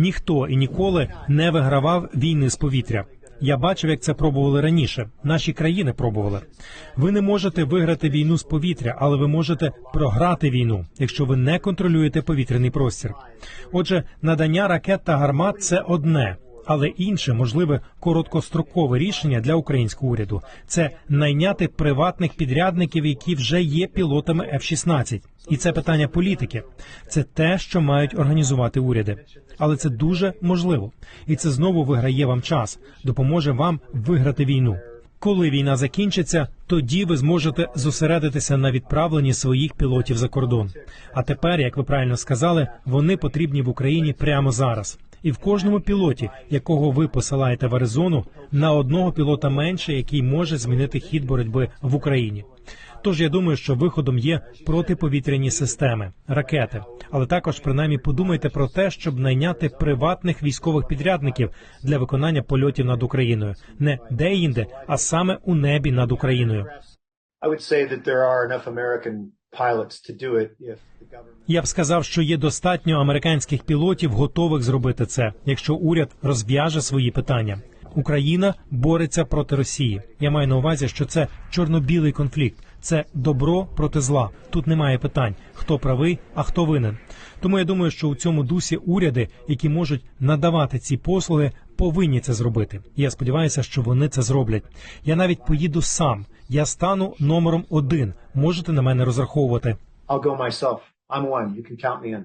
Ніхто і ніколи не вигравав війни з повітря. Я бачив, як це пробували раніше. Наші країни пробували. Ви не можете виграти війну з повітря, але ви можете програти війну, якщо ви не контролюєте повітряний простір. Отже, надання ракет та гармат це одне. Але інше можливе короткострокове рішення для українського уряду це найняти приватних підрядників, які вже є пілотами F-16. І це питання політики. Це те, що мають організувати уряди. Але це дуже можливо, і це знову виграє вам час, допоможе вам виграти війну. Коли війна закінчиться, тоді ви зможете зосередитися на відправленні своїх пілотів за кордон. А тепер, як ви правильно сказали, вони потрібні в Україні прямо зараз. І в кожному пілоті, якого ви посилаєте в Аризону, на одного пілота менше, який може змінити хід боротьби в Україні. Тож я думаю, що виходом є протиповітряні системи, ракети. Але також принаймні подумайте про те, щоб найняти приватних військових підрядників для виконання польотів над Україною, не де-інде, а саме у небі над Україною. I would Я б сказав, що є достатньо американських пілотів, готових зробити це, якщо уряд розв'яже свої питання. Україна бореться проти Росії. Я маю на увазі, що це чорно-білий конфлікт. Це добро проти зла. Тут немає питань, хто правий, а хто винен. Тому я думаю, що у цьому дусі уряди, які можуть надавати ці послуги, повинні це зробити. Я сподіваюся, що вони це зроблять. Я навіть поїду сам. Я стану номером один. Можете на мене розраховувати. I'll go myself. I'm one. You can count me in.